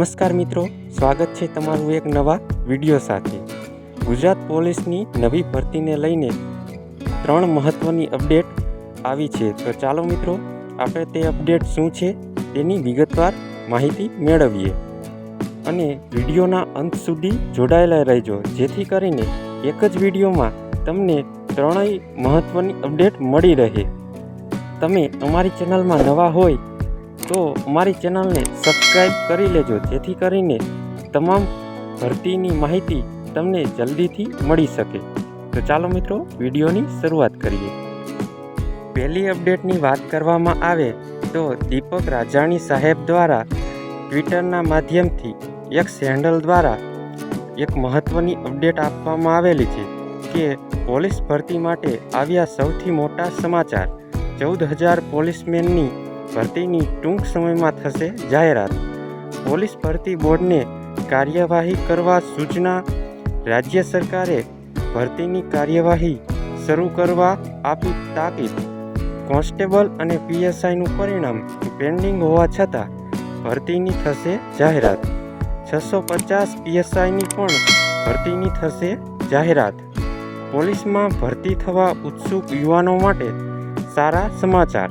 નમસ્કાર મિત્રો, સ્વાગત છે તમારું એક નવા વીડિયો સાથે. ગુજરાત પોલીસની નવી ભરતીને લઈને ત્રણ મહત્ત્વની અપડેટ આવી છે. તો ચાલો મિત્રો, આપણે તે અપડેટ શું છે તેની વિગતવાર માહિતી મેળવીએ. અને વિડીયોના અંત સુધી જોડાયેલા રહેજો. જેથી કરીને એક જ વિડીયોમાં તમને ત્રણેય મહત્ત્વની અપડેટ મળી રહે. તમે અમારી ચેનલમાં નવા હોય તો અમારી ચેનલને સબસ્ક્રાઈબ કરી લેજો. જેથી કરીને તમામ ભરતીની માહિતી તમને જલ્દીથી મળી શકે. તો ચાલો મિત્રો, વિડીયોની શરૂઆત કરીએ. પહેલી અપડેટની વાત કરવામાં આવે તો દીપક રાજાણી સાહેબ દ્વારા ટ્વિટરના માધ્યમથી એક હેન્ડલ દ્વારા એક મહત્ત્વની અપડેટ આપવામાં આવેલી છે કે પોલીસ ભરતી માટે આવ્યા સૌથી મોટા સમાચાર ચૌદ હજાર પોલીસમેનની ભરતીની ટૂંક સમયમાં થશે જાહેરાત. પોલીસ ભરતી બોર્ડને કાર્યવાહી કરવા સૂચના રાજ્ય સરકારે ભરતીની કાર્યવાહી શરૂ કરવા આપી તાકીદ. કોન્સ્ટેબલ અને પીએસઆઈનું પરિણામ પેન્ડિંગ હોવા છતાં ભરતીની થશે જાહેરાત. છસો પચાસ પીએસઆઈની પણ ભરતીની થશે જાહેરાત. પોલીસમાં ભરતી થવા ઉત્સુક યુવાનો માટે સારા સમાચાર.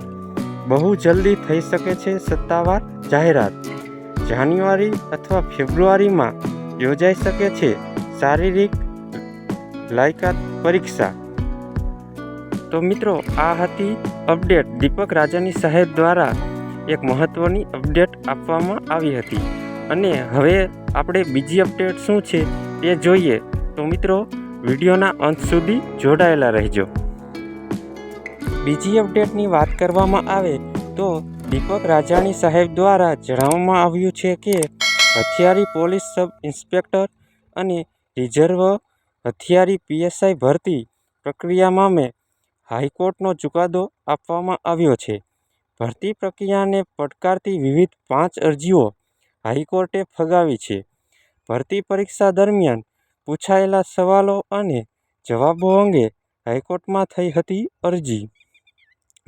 બહુ જલ્દી થઈ શકે છે સત્તાવાર જાહેરાત. જાન્યુઆરી અથવા ફેબ્રુઆરીમાં યોજાઈ શકે છે શારીરિક લાયકાત પરીક્ષા. તો મિત્રો, આ હતી અપડેટ દીપક રાજાની સાહેબ દ્વારા એક મહત્ત્વની અપડેટ આપવામાં આવી હતી. અને હવે આપણે બીજી અપડેટ શું છે તે જોઈએ. તો મિત્રો, વિડીયોના અંત સુધી જોડાયેલા રહેજો. બીજી અપડેટની વાત કરવામાં આવે તો દીપક રાજાણી સાહેબ દ્વારા જણાવવામાં આવ્યું છે કે હથિયારી પોલીસ સબ ઇન્સ્પેક્ટર અને રિઝર્વ હથિયારી પીએસઆઈ ભરતી પ્રક્રિયામાં મેં હાઈકોર્ટનો ચુકાદો આપવામાં આવ્યો છે. ભરતી પ્રક્રિયાને પડકારતી વિવિધ પાંચ અરજીઓ હાઈકોર્ટે ફગાવી છે. ભરતી પરીક્ષા દરમિયાન પૂછાયેલા સવાલો અને જવાબો અંગે હાઈકોર્ટમાં થઈ હતી અરજી.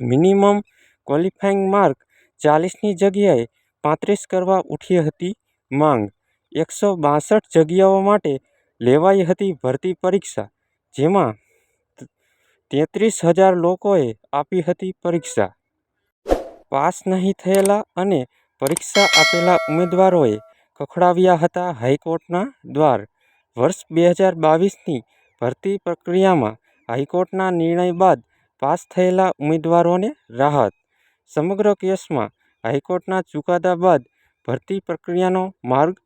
મિનિમમ ક્વોલિફાઇંગ માર્ક ચાલીસની જગ્યાએ પાંત્રીસ કરવા ઉઠી હતી માંગ. એકસો બાસઠ જગ્યાઓ માટે લેવાઈ હતી ભરતી પરીક્ષા, જેમાં તેત્રીસ હજાર લોકોએ આપી હતી પરીક્ષા. પાસ નહીં થયેલા અને પરીક્ષા આપેલા ઉમેદવારોએ ખખડાવ્યા હતા હાઈકોર્ટના દ્વાર. વર્ષ બે હજાર બાવીસની ભરતી પ્રક્રિયામાં હાઈકોર્ટના નિર્ણય બાદ પાસ થયેલા ઉમેદવારોને રાહત. સમગ્ર કેસમાં હાઈકોર્ટના ચુકાદા બાદ ભરતી પ્રક્રિયાનો માર્ગ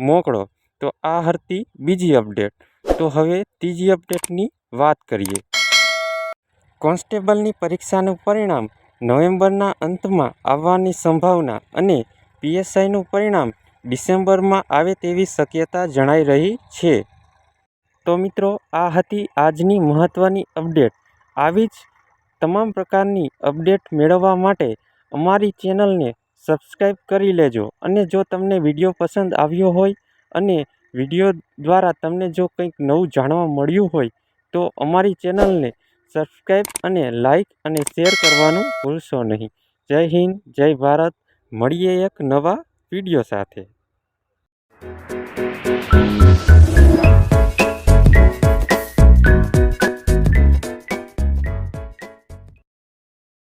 મોકળો. તો આ હતી બીજી અપડેટ. તો હવે ત્રીજી અપડેટની વાત કરીએ. કોન્સ્ટેબલની પરીક્ષાનું પરિણામ નવેમ્બરના અંતમાં આવવાની સંભાવના અને પીએસઆઈનું પરિણામ ડિસેમ્બરમાં આવે તેવી શક્યતા જણાઈ રહી છે. તો મિત્રો, આ હતી આજની મહત્ત્વની અપડેટ. આવી જ તમામ પ્રકારની અપડેટ મેળવવા માટે અમારી ચેનલને સબસ્ક્રાઈબ કરી લેજો અને જો તમને વીડિયો પસંદ આવ્યો હોય અને વીડિયો દ્વારા તમને જો કંઈક નવું જાણવા મળ્યું હોય, તો અમારી ચેનલને સબસ્ક્રાઈબ અને લાઈક અને શેર કરવાનું ભૂલશો નહીં. જય હિન્દ, જય ભારત. મળીએ એક નવા વીડિયો સાથે.